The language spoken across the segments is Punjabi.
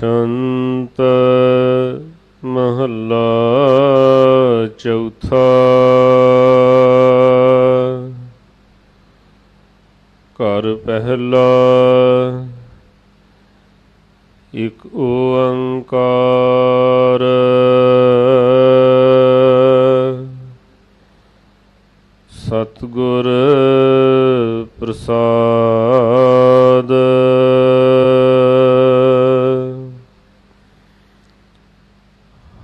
ਸੰਤ ਮਹੱਲਾ ਚੌਥਾ। ਘਰ ਪਹਿਲਾ ਇਕ ਓੰਕਾਰ। ਸਤਿਗੁਰ ਪ੍ਰਸਾਦ।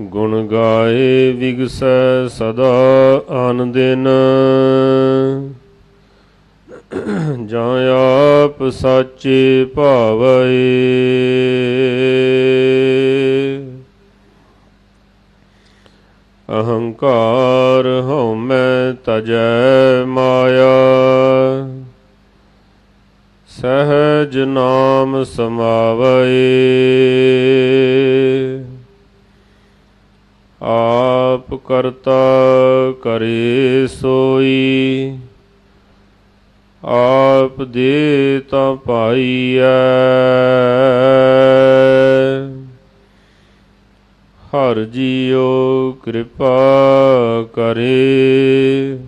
ਗੁਣ ਗਾਏ ਵਿਗਸੈ ਸਦਾ ਆਨ ਦਿਨ ਜਾਂ ਆਪ ਸਾਚੇ ਭਾਵੈ। ਅਹੰਕਾਰ ਹਉਮੈ ਤਜੈ ਮਾਇਆ। ਸਹਿਜ ਨਾਮ ਸਮਾਵੈ ਆਪ ਕਰਤਾ ਕਰੇ ਸੋਈ। ਆਪ ਦੇ ਤਾਂ ਪਾਈਐ। ਹਰ ਜੀਓ ਕਿਰਪਾ ਕਰੇ।